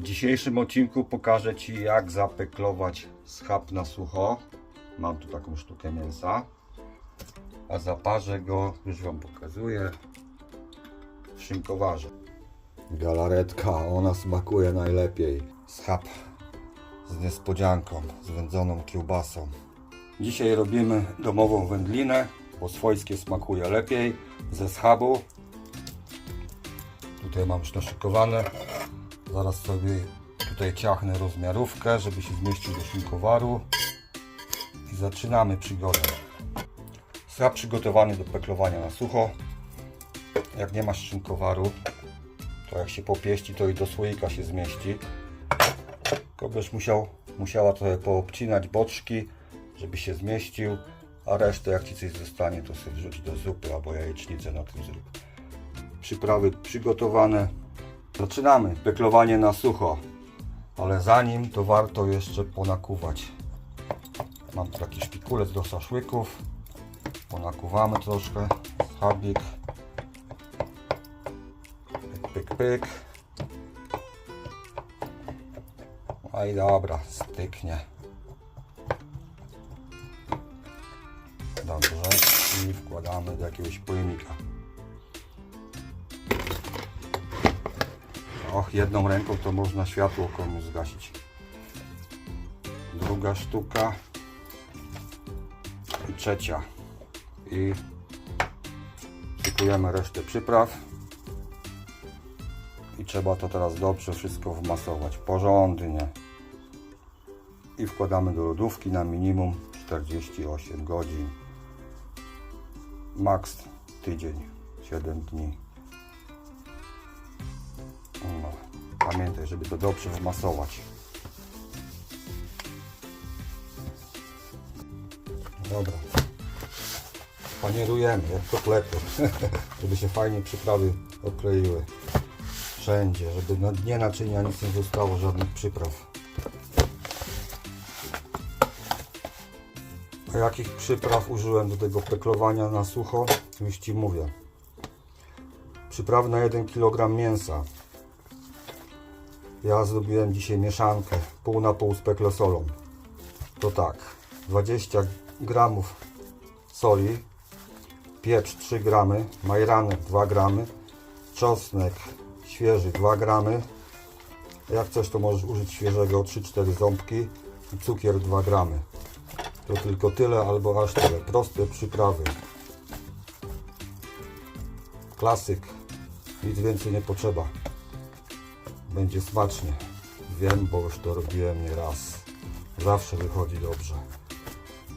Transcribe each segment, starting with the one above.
W dzisiejszym odcinku pokażę Ci jak zapeklować schab na sucho. Mam tu taką sztukę mięsa. A zaparzę go, już Wam pokazuję, w szynkowarze. Galaretka, ona smakuje najlepiej. Schab z niespodzianką, z wędzoną kiełbasą. Dzisiaj robimy domową wędlinę, bo swojskie smakuje lepiej ze schabu. Tutaj mam już naszykowane. Zaraz sobie tutaj ciachnę rozmiarówkę, żeby się zmieścił do szynkowaru. I zaczynamy przygodę. Schab przygotowany do peklowania na sucho. Jak nie masz szynkowaru, to jak się popieści, to i do słoika się zmieści. Tylko musiał, musiała trochę poobcinać boczki, żeby się zmieścił, a resztę jak Ci coś zostanie, to sobie wrzuć do zupy albo jajecznicę na tym zrób. Przyprawy przygotowane. Zaczynamy peklowanie na sucho, ale zanim to warto jeszcze ponakuwać. Mam tu taki szpikulec do szaszłyków. Ponakuwamy troszkę. Schabik. Pyk, pyk, pyk. No i dobra, styknie. Dobrze. I wkładamy do jakiegoś pojemnika. Och, jedną ręką to można światło komuś zgasić. Druga sztuka. I trzecia. I szykujemy resztę przypraw. I trzeba to teraz dobrze wszystko wmasować. Porządnie. I wkładamy do lodówki na minimum 48 godzin. Max tydzień, 7 dni. Pamiętaj, żeby to dobrze wmasować. Dobra. Panierujemy jak kotlety, żeby się fajnie przyprawy odkleiły. Wszędzie, żeby na dnie naczynia nic nie zostało, żadnych przypraw. A jakich przypraw użyłem do tego peklowania na sucho? Już Ci mówię. Przyprawy na 1 kg mięsa. Ja zrobiłem dzisiaj mieszankę pół na pół z peklosolą. To tak, 20 gramów soli, pieprz 3 gramy, majranek 2 gramy, czosnek świeży 2 gramy. Jak chcesz to możesz użyć świeżego 3-4 ząbki i cukier 2 gramy. To tylko tyle albo aż tyle. Proste przyprawy. Klasyk. Nic więcej nie potrzeba. Będzie smacznie. Wiem, bo już to robiłem nie raz. Zawsze wychodzi dobrze.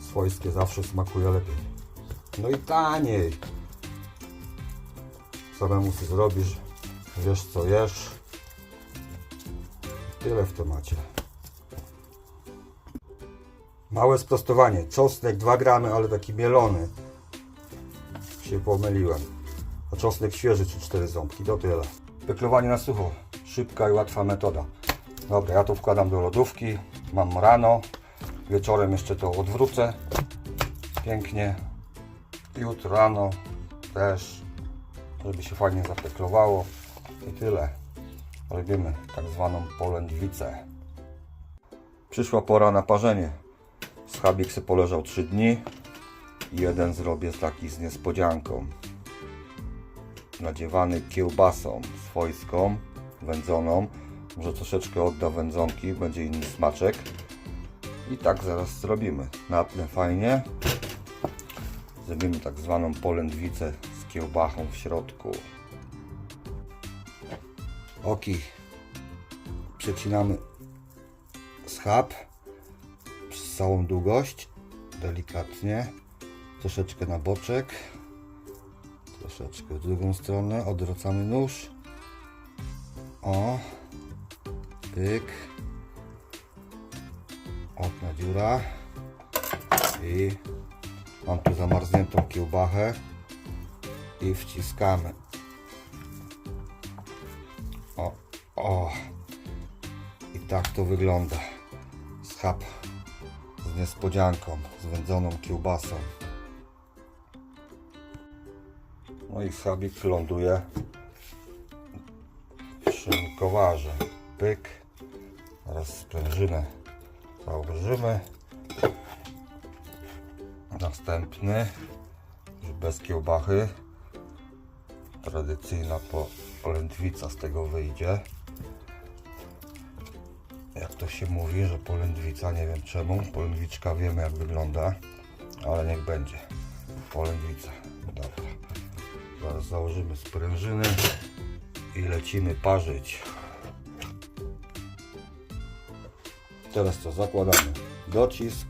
Swojskie zawsze smakuje lepiej. No i taniej. Samemu sobie zrobisz. Wiesz co jesz. Tyle w temacie. Małe sprostowanie. Czosnek 2 gramy, ale taki mielony. Się pomyliłem. A czosnek świeży czy 4 ząbki. To tyle. Peklowanie na sucho. Szybka i łatwa metoda. Dobra, ja to wkładam do lodówki. Mam rano. Wieczorem jeszcze to odwrócę. Pięknie. Jutro rano też. Żeby się fajnie zapeklowało. I tyle. Robimy tak zwaną polędwicę. Przyszła pora na parzenie. Schabik se poleżał 3 dni. Jeden zrobię taki z niespodzianką. Nadziewany kiełbasą swojską, wędzoną. Może troszeczkę odda wędzonki, będzie inny smaczek. I tak zaraz zrobimy. Napnę fajnie. Zrobimy tak zwaną polędwicę z kiełbachą w środku. Oki. Przecinamy schab przez całą długość, delikatnie, troszeczkę na boczek, troszeczkę w drugą stronę, odwracamy nóż, o, pyk, okna dziura. I mam tu zamarzniętą kiełbachę. I wciskamy, o, o, i tak to wygląda, schab z niespodzianką, z wędzoną kiełbasą. No i schabik ląduje szynkowarze. Pyk, Teraz sprężynę założymy. Następny, już bez kiełbachy. Tradycyjna po polędwica z tego wyjdzie. Jak to się mówi, że polędwica, nie wiem czemu. Polędwiczka wiemy jak wygląda, ale niech będzie. Polędwica. Dobra. Zaraz założymy sprężyny i lecimy parzyć. Teraz co? Zakładamy docisk.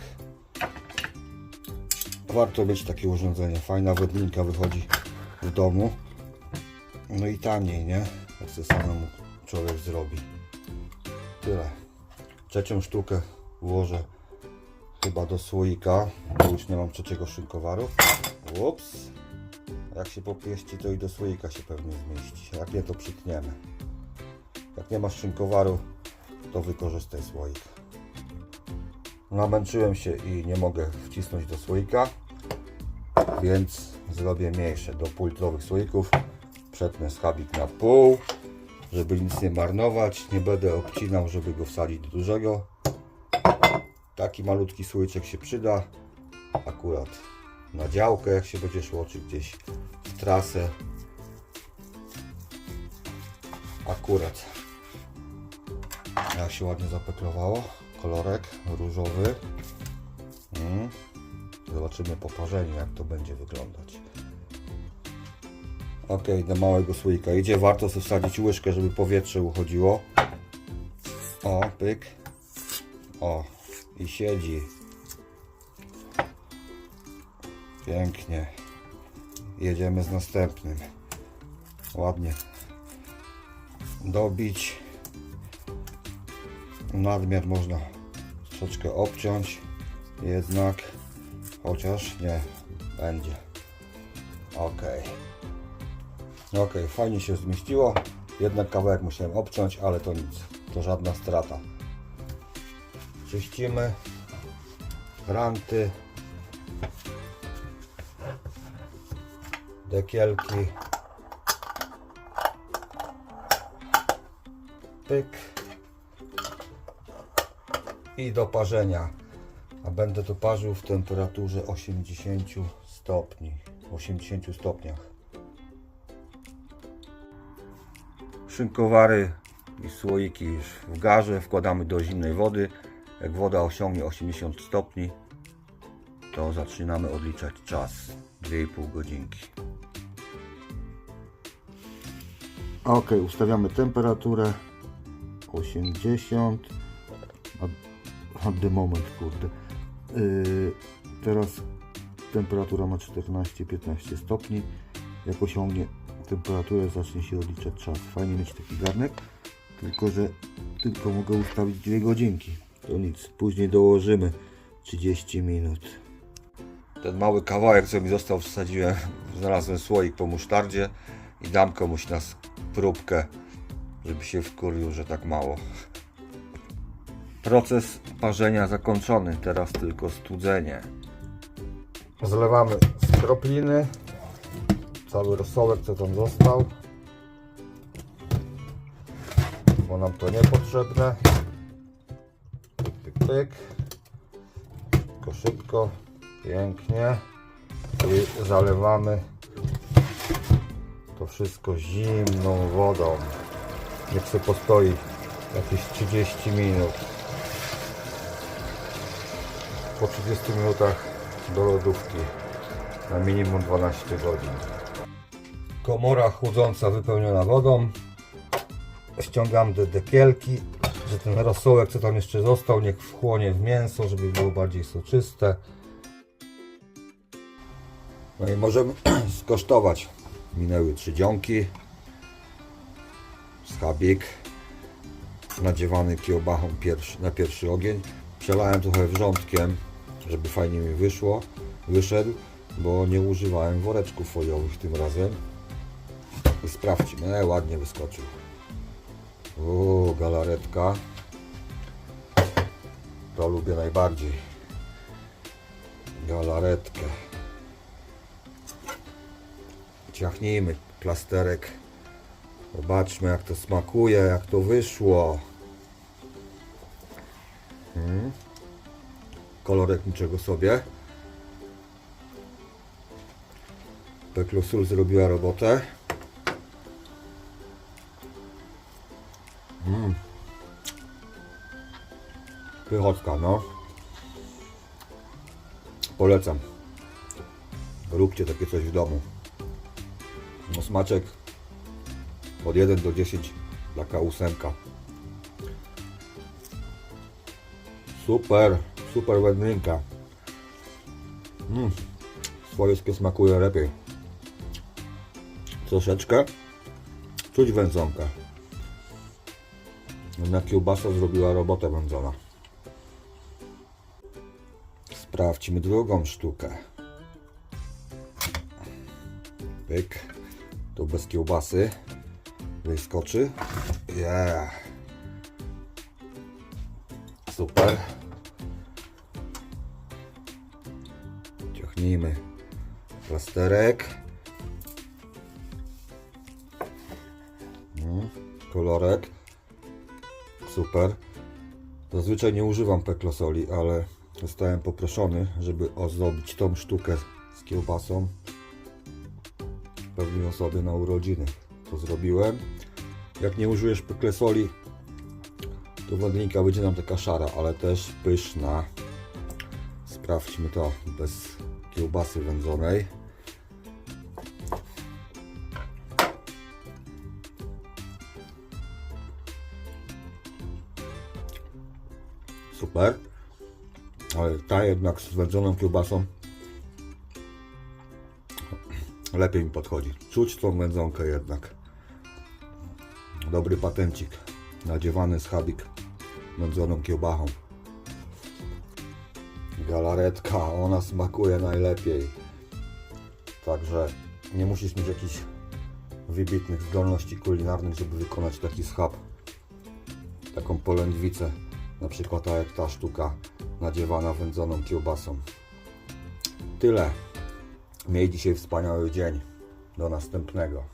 Warto mieć takie urządzenie. Fajna wodninka wychodzi w domu. No i taniej, nie? Jak sobie samemu człowiek zrobi. Tyle. Trzecią sztukę włożę chyba do słoika, bo już nie mam trzeciego szynkowaru. Ups. Jak się popieści, to i do słoika się pewnie zmieści. Jak nie, to przytniemy. Jak nie masz szynkowaru, to wykorzystaj słoik. Namęczyłem się i nie mogę wcisnąć do słoika, więc zrobię mniejsze. Do półlitrowych słoików przetnę schabik na pół, żeby nic nie marnować. Nie będę obcinał, żeby go wsadzić do dużego. Taki malutki słoiczek się przyda akurat na działkę, jak się będzie szło, czy gdzieś w trasę. Akurat. Jak się ładnie zapeklowało. Kolorek różowy. Mm. Zobaczymy po parzeniu, jak to będzie wyglądać. Ok, do małego słoika idzie. Warto sobie wsadzić łyżkę, żeby powietrze uchodziło. O, pyk. O, i siedzi. Pięknie. Jedziemy z następnym. Ładnie. Dobić. Nadmiar można troszeczkę obciąć. Jednak. Chociaż nie. Będzie. Ok. Ok, fajnie się zmieściło. Jednak kawałek musiałem obciąć, ale to nic. To żadna strata. Czyścimy. Granty. Dekielki. Pyk. I do parzenia. A będę to parzył w temperaturze 80 stopni. 80 stopniach. Szynkowary i słoiki już w garze. Wkładamy do zimnej wody. Jak woda osiągnie 80 stopni, to zaczynamy odliczać czas. 2,5 godzinki. Ok, ustawiamy temperaturę 80 at, the moment, kurde. Yy, teraz temperatura ma 14-15 stopni. Jak osiągnie temperaturę, zacznie się odliczać czas. Fajnie mieć taki garnek, tylko że tylko mogę ustawić 2 godzinki. To nic, później dołożymy 30 minut. Ten mały kawałek, co mi został, wsadziłem, znalazłem słoik po musztardzie i dam komuś na próbkę, żeby się wkurwił, że tak mało. Proces parzenia zakończony, teraz tylko studzenie. Zlewamy z kropliny cały rosołek, co tam został, bo nam to niepotrzebne. Pyk, pyk, szybko, pięknie i zalewamy to wszystko zimną wodą. Niech się postoi jakieś 30 minut. Po 30 minutach do lodówki na minimum 12 godzin. Komora chłodząca wypełniona wodą. Ściągam do dekielki, że ten rosołek co tam jeszcze został niech wchłonie w mięso, żeby było bardziej soczyste. No i możemy skosztować. Minęły trzy dzionki. Schabik nadziewany kiełbachą pierwszy, na pierwszy ogień. Przelałem trochę wrzątkiem, żeby fajnie mi wyszło, wyszedł, bo nie używałem woreczków foliowych tym razem. I sprawdźmy, e, ładnie wyskoczył. O, galaretka. To lubię najbardziej. Galaretkę. Ciachnijmy plasterek. Zobaczmy jak to smakuje, jak to wyszło. Kolorek niczego sobie. Peklosul zrobiła robotę. Mm. Pychotka, no. Polecam. Róbcie takie coś w domu. No smaczek od 1 do 10 taka ósemka. Super, super wędlinka. Mm, swojskie smakuje lepiej. Troszeczkę czuć wędzonkę. Jednak kiełbasa zrobiła robotę wędzona. Sprawdźmy drugą sztukę. Pyk. Tu bez kiełbasy. Wyskoczy. Yeah. Super. Ciągnijmy plasterek. Mm, Kolorek. Super. Zazwyczaj nie używam peklosoli, ale zostałem poproszony, żeby ozdobić tą sztukę z kiełbasą pewnej osobie na urodziny. To zrobiłem. Jak nie użyjesz peklesoli, to wędlinka będzie nam taka szara, ale też pyszna. Sprawdźmy to bez kiełbasy wędzonej. Super. Ale ta jednak z wędzoną kiełbasą lepiej mi podchodzi. Czuć tą wędzonkę jednak. Dobry patencik. Nadziewany schabik wędzoną kiełbachą. Galaretka, ona smakuje najlepiej. Także nie musisz mieć jakichś wybitnych zdolności kulinarnych, żeby wykonać taki schab. Taką polędwicę. Na przykład jak ta sztuka nadziewana wędzoną kiełbasą. Tyle. Miej dzisiaj wspaniały dzień. Do następnego.